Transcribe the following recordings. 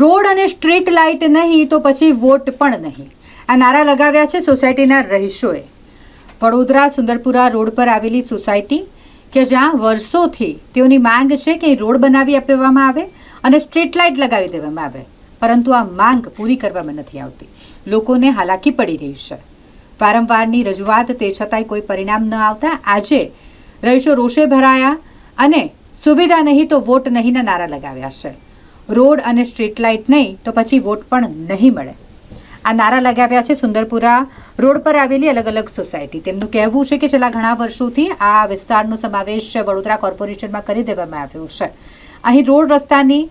Road અને street light નહીં તો પછી વોટ પણ નહીં. આ નારા લગાવ્યા છે સોસાયટીના રહીશોએ. વડોદરા સુંદરપુરા રોડ પર આવેલી સોસાયટી કે જ્યાં વર્ષોથી તેઓની માંગ છે કે રોડ બનાવી આપવામાં આવે અને સ્ટ્રીટ લાઇટ લગાવી દેવામાં આવે. પરંતુ આ માંગ પૂરી કરવામાં નથી આવતી. લોકોને હાલાકી પડી રહી છે. વારંવારની રજૂઆત તે છતાંય કોઈ પરિણામ ન આવતા આજે રહીશો રોષે ભરાયા અને સુવિધા નહીં તો વોટ નહીંના નારા લગાવ્યા છે. રોડ અને સ્ટ્રીટ લાઇટ નહીં, તો પછી વોટ પણ નહીં મળે. આ નારા લગાવ્યા છે સુંદરપુરા રોડ પર આવેલી અલગ અલગ સોસાયટી. તેમનું કહેવું છે કે છેલ્લા ઘણા વર્ષોથી આ વિસ્તારનો સમાવેશ વડોદરા કોર્પોરેશનમાં કરી દેવામાં આવ્યો છે. અહીં રોડ રસ્તાની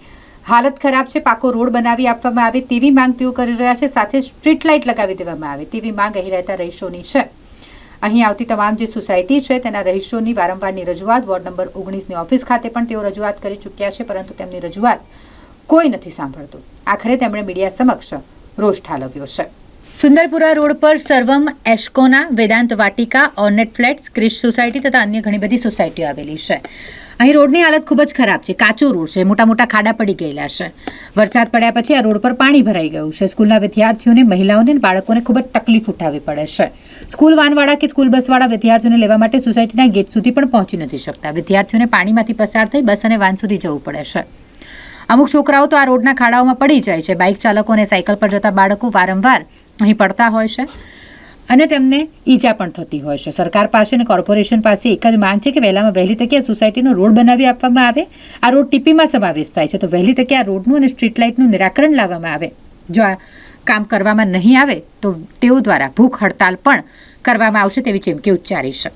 હાલત ખરાબ છે, પાકો રોડ બનાવી આપવામાં આવે તેવી માંગ તેઓ કરી રહ્યા છે, સાથે સ્ટ્રીટ લાઇટ લગાવી દેવામાં આવે તેવી માંગ અહીં રહેતા રહીશોની છે. અહીં આવતી તમામ જે સોસાયટી છે, તેના રહીશોની વારંવારની રજૂઆત, વોર્ડ નંબર ઓગણીસની ઓફિસ ખાતે પણ તેઓ રજૂઆત કરી ચૂક્યા છે, પરંતુ તેમની રજૂઆત કોઈ નથી સાંભળતું. આખરે તેમણે મીડિયા સમક્ષ રોષ ઠાલવ્યો છે. સુંદરપુરા રોડ પર Sarvam Escona Vedant Vatika, ornate flats, Krish society તથા અન્ય ઘણી બધી સોસાયટીઓ આવેલી છે. અહીં રોડની હાલત ખૂબ જ ખરાબ છે. કાચો રોડ છે. મોટા મોટા ખાડા પડી ગયેલા છે. વરસાદ પડ્યા પછી આ રોડ પર પાણી ભરાઈ ગયું છે. સ્કૂલના વિદ્યાર્થીઓને, મહિલાઓને બાળકોને ખૂબ જ તકલીફ ઉઠાવવી પડે છે. સ્કૂલ વાનવાળા કે સ્કૂલ બસવાળા વિદ્યાર્થીઓને લેવા માટે સોસાયટીના ગેટ સુધી પણ પહોંચી નથી શકતા. વિદ્યાર્થીઓને પાણીમાંથી પસાર થઈ બસ અને વાન સુધી જવું પડે છે. અમુક છોકરાઓ તો આ રોડના ખાડાઓમાં પડી જાય છે. બાઇક ચાલકો અને સાયકલ પર જતા બાળકો વારંવાર અહીં પડતા હોય છે અને તેમને ઈજા પણ થતી હોય છે. સરકાર પાસે અને કોર્પોરેશન પાસે એક જ માંગ છે કે વહેલામાં વહેલી તકે સોસાયટીનો રોડ બનાવી આપવામાં આવે. આ રોડ ટીપીમાં સમાવેશ થાય છે. તો વહેલી તકે આ રોડનું અને સ્ટ્રીટ લાઇટનું નિરાકરણ લાવવામાં આવે. જો આ કામ કરવામાં નહીં આવે તો તેઓ દ્વારા ભૂખ હડતાલ પણ કરવામાં આવશે તેવી ચીમકી ઉચ્ચારી છે.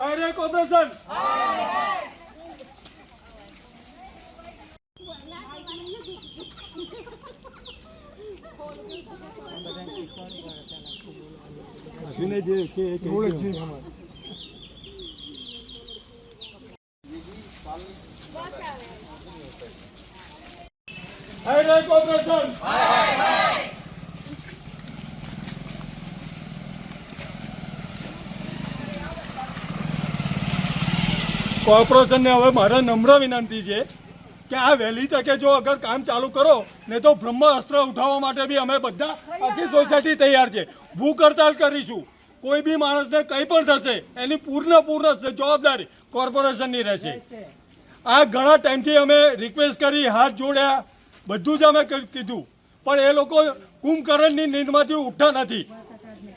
Ayrık odasın. Hayır. Rate cooperation. High rate cooperation. કોર્પોરેશનને હવે મારા નમ્ર વિનંતી છે કે આ વહેલી તકે જો અગર કામ ચાલુ કરો ને તો બ્રહ્મ અસ્ત્ર ઉઠાવવા માટે બી અમે બધા આખી સોસાયટી તૈયાર છે. ભૂખ હડતાલ કરીશું. કોઈ બી માણસને કંઈ પણ થશે એની પૂર્ણ પૂર્ણ જવાબદારી કોર્પોરેશનની રહેશે. આ ઘણા ટાઈમથી અમે રિક્વેસ્ટ કરી હાથ જોડ્યા બધું જ અમે કીધું. પણ એ લોકો કુંભકરણની નીંદમાંથી ઉઠતા નથી.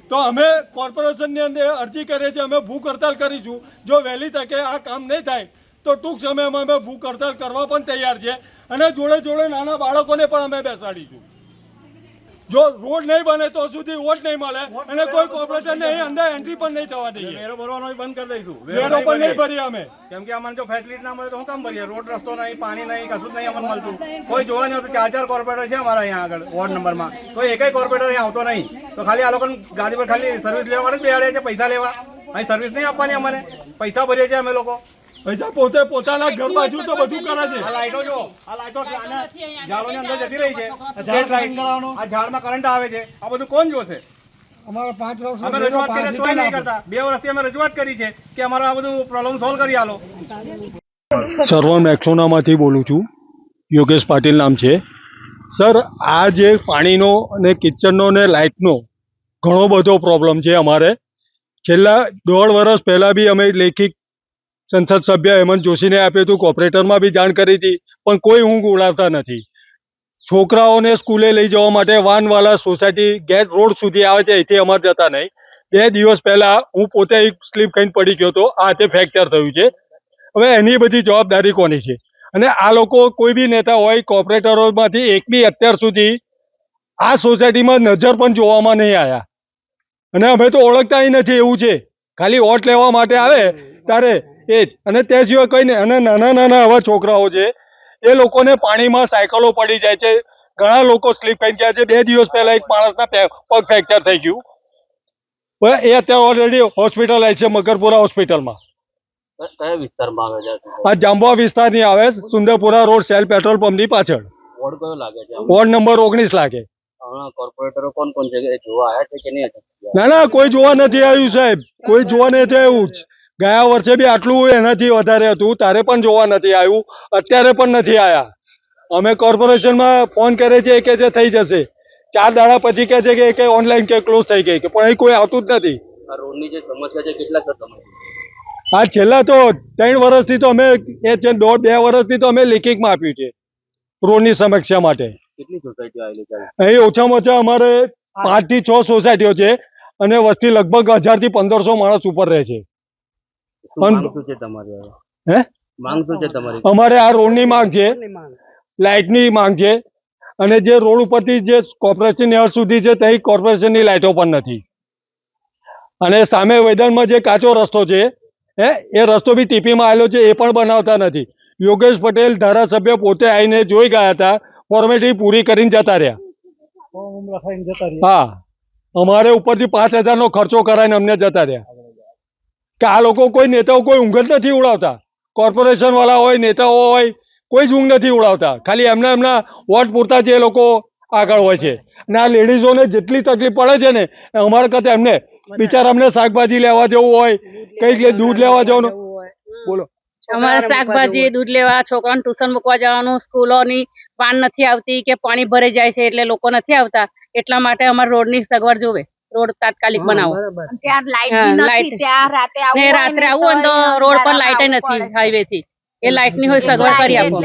તો અમે કોર્પોરેશનની અંદર અરજી કરીએ છીએ અમે ભૂખ હડતાલ કરીશું. જો વહેલી તકે આ કામ નહીં થાય તો ટૂંક સમયમાં અમે ભૂખ હડતાલ કરવા પણ તૈયાર છે અને જોડે જોડે નાના બાળકોને પણ અમે બેસાડીશું. જો રોડ નહીં બને તો સુધી વોટ નહીં મળે અને કોઈ કોર્પોરેટરને અહીં અંદર એન્ટ્રી પણ નહીં થવા દઈએ. વેરો ભરવાનો બંધ કરી દઈશું. વેરો પણ નહીં ભરીએ. ભરીએ અમે. કેમ કે અમને જો ફેસિલિટી ના મળે તો હું કામ ભરીએ? રોડ રસ્તો નહીં પાણી નહીં કશું જ નહીં અમને મળતું. કોઈ જોવા નહીં ચાર ચાર કોર્પોરેટર છે અમારા અહીંયા આગળ વોર્ડ નંબરમાં. કોઈ એકય કોર્પોરેટર અહીંયા આવતો નહીં. તો ખાલી આ લોકોને ગાડી પર ખાલી સર્વિસ લેવા માટે જ બેહાડે છે પૈસા લેવા. અહીં સર્વિસ નહીં આપવાની અમને. પૈસા ભરીએ છીએ અમે લોકો. પૈસા પોતે પોતાના ઘર બાજુ તો બધું કરે છે. આ લાઈટો જો આ લાઈટો આના ઝાડોની અંદર જતી રહી છે. ઝાડ લાઈટ આ ઝાડમાં કરંટ આવે છે. આ બધું કોણ જોશે? અમારા પાંચ વર્ષ અમે રજૂઆત કરી તોય નહીં કરતા. બે વર્ષથી અમે રજૂઆત કરી છે કે અમારો આ બધું પ્રોબ્લેમ સોલ્વ કરી આલો. સર્વમ એક્સોનામાંથી બોલું છું. યોગેશ પાટીલ નામ છે. સર આ જે પાણીનો અને કિચનનો ને લાઇટનો ઘણો બધો પ્રોબ્લેમ છે અમારે. છેલ્લા દોઢ વર્ષ પહેલાં બી અમે લેખિત સંસદ સભ્ય હેમંત જોશીને આપ્યું હતું. કોર્પોરેટરમાં બી જાણ કરી હતી, પણ કોઈ ઊંઘ ઉડાવતા નથી. છોકરાઓને સ્કૂલે લઈ જવા માટે વાનવાલા સોસાયટી ગેટ રોડ સુધી આવે છે. અહીંથી અમારે જતા નહીં. બે દિવસ પહેલાં હું પોતે એક સ્લીપ ખાઈને પડી ગયો હતો. આ તે ફ્રેક્ચર થયું છે. હવે એની બધી જવાબદારી કોની છે? અને આ લોકો કોઈ બી નેતા હોય, કોર્પોરેટરોમાંથી એક બી અત્યાર સુધી આ સોસાયટીમાં નજર પણ જોવામાં નહીં આવ્યા અને અમે તો ઓળખતા નથી એવું છે. ખાલી વોટ લેવા માટે આવે, ત્યારે એ જ અને તે સિવાય કંઈ નહીં. અને નાના નાના આવા છોકરાઓ છે એ લોકોને પાણીમાં સાયકલો પડી જાય છે. ઘણા લોકો સ્લીપ ખાઈને ગયા છે. બે દિવસ પહેલા એક માણસના પગ ફ્રેક્ચર થઈ ગયું. એ અત્યારે ઓલરેડી હોસ્પિટલાઇઝ છે મકરપુરા હોસ્પિટલમાં કયા વિસ્તારમાં આવે છે આ જાંબુઆ વિસ્તારની આવે સુંદરપુરા રોડ સેલ પેટ્રોલ પંપની પાછળ. વોર્ડ કયો લાગે છે વોર્ડ નંબર ઓગણીસ લાગે. કોર્પોરેટરો કોણ કોણ છે જોવા આવ્યા છે કે નહીં? ના ના કોઈ જોવા નથી આવ્યું સાહેબ. કોઈ જોવા નથી આવ્યું ગયા વર્ષે બી આટલું એનાથી વધારે હતું. તારે પણ જોવા નથી આવ્યું. અત્યારે પણ નથી આવ્યા અમે કોર્પોરેશનમાં ફોન કરે છે કે જે થઈ જશે. ચાર દાડા પછી કહે છે કે કે ઓનલાઈન કે ક્લોઝ થઈ ગઈ. કે પણ અહીં કોઈ આવતું જ નથી. આ રોડની જે સમસ્યા છે કેટલા સર તમે? છેલ્લા તો ત્રણ વર્ષથી તો અમે એ છે દોઢ બે વર્ષથી તો અમે લેખિતમાં આપ્યું છે રોડની સમસ્યા માટે. કેટલી સોસાયટીઓ આવેલી છે અહીં ઓછામાં ઓછા અમારે પાંચ. થી છ સોસાયટીઓ છે અને વસ્તી લગભગ હજારથી પંદરસો માણસ ઉપર રહે છે. હે માંગ શું છે તમારી અમારે આ રોડની માંગ છે. લાઇટની માંગ છે. અને જે રોડ ઉપરથી જે કોર્પોરેશન નહેર સુધી છે ત્યાં કોર્પોરેશનની લાઇટો પણ નથી. અને સામે મેદાનમાં જે કાચો રસ્તો છે હે એ રસ્તો બી ટીપીમાં આવેલો છે એ પણ બનાવતા નથી. યોગેશ પટેલ ધારાસભ્ય પોતે આવીને જોઈ ગયા હતા ફોર્મેલિટી પૂરી કરીને જતા રહ્યા. હા. અમારે ઉપરથી પાંચ હજારનો ખર્ચો કરાવીને અમને જતા રહ્યા. કે આ લોકો કોઈ નેતાઓ કોઈ ઊંઘ જ નથી ઉડાવતા. કોર્પોરેશન વાળા હોય નેતાઓ હોય કોઈ જ ઊંઘ નથી ઉડાવતા. ખાલી એમના એમના વોટ પૂરતા જ એ લોકો આગળ હોય છે. અને આ લેડીઝોને જેટલી તકલીફ પડે છે ને અમારા કરતા એમને બિચારા અમને શાકભાજી લેવા જવું હોય કઈ લે- દૂધ લેવા જવાનું? બોલો. અમારે શાકભાજી દૂધ લેવા છોકરાને ટ્યુશન મૂકવા જવાનું સ્કૂલોની પાન નથી આવતી કે પાણી ભરાઈ જાય છે એટલે લોકો નથી આવતા. એટલા માટે અમારે રોડની સગવડ જોવે. રોડ તાત્કાલિક બનાવો. ને રાત્રે ને તો રોડ પર લાઇટ નથી હાઈવે થી. એ લાઇટની હોય સગવડ કરી આપો.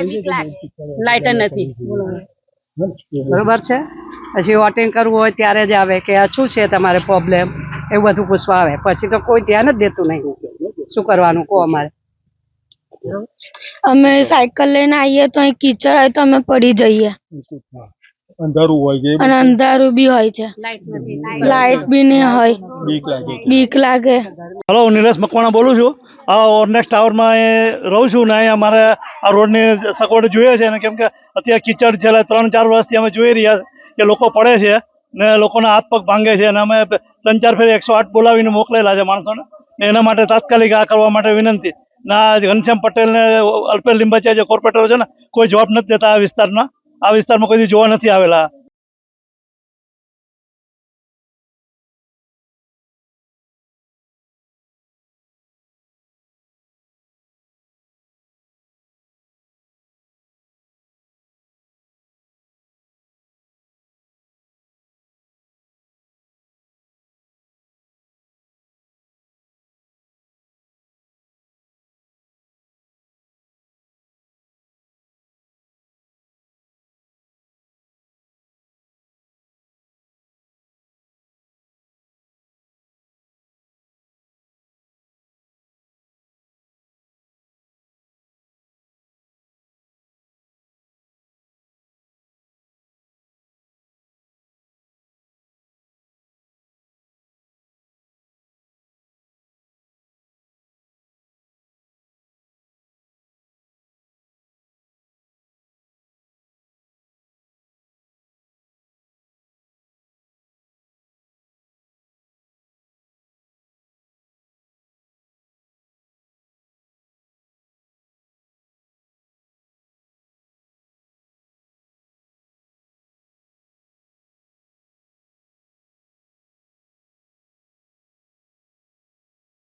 લાઇટ નથી બરોબર છે? પછી વોટિંગ કરવું હોય ત્યારે જ આવે કે આ શું છે તમારે પ્રોબ્લેમ એવું બધું પૂછવા આવે. પછી તો કોઈ ધ્યાન જ દેતું નહીં. શું કરવાનું? કહો અમારે. અમે સાયકલ લઈને આવીએ તો અહીં કીચડ હોય તો અમે પડી જઈએ. અંધારું હોય છે અને અંધારું બી હોય છે. લાઇટ લાઈટ બી નહીં હોય. બીક લાગે. બીક લાગે. હલો હું નિલેશ મકવાણા બોલું છું. આ ઓરનેક્સ ટાવરમાં એ રહું છું ને અહીંયા અમારે આ રોડની સગવડ જોઈએ છે ને કેમ કે અત્યારે કિચડ છેલ્લા ત્રણ ચાર વર્ષથી અમે જોઈ રહ્યા કે લોકો પડે છે ને લોકોના હાથ પગ ભાંગે છે અને અમે ત્રણ ચાર ફેર એકસો આઠ બોલાવીને મોકલેલા છે માણસોને. ને એના માટે તાત્કાલિક આ કરવા માટે વિનંતી. ના ઘનશ્યામ પટેલ ને અલ્પેશ લિંબાચિયા જે કોર્પોરેટરો છે ને કોઈ જવાબ નથી દેતા આ વિસ્તારના આ વિસ્તારમાં કોઈ જોવા નથી આવેલા.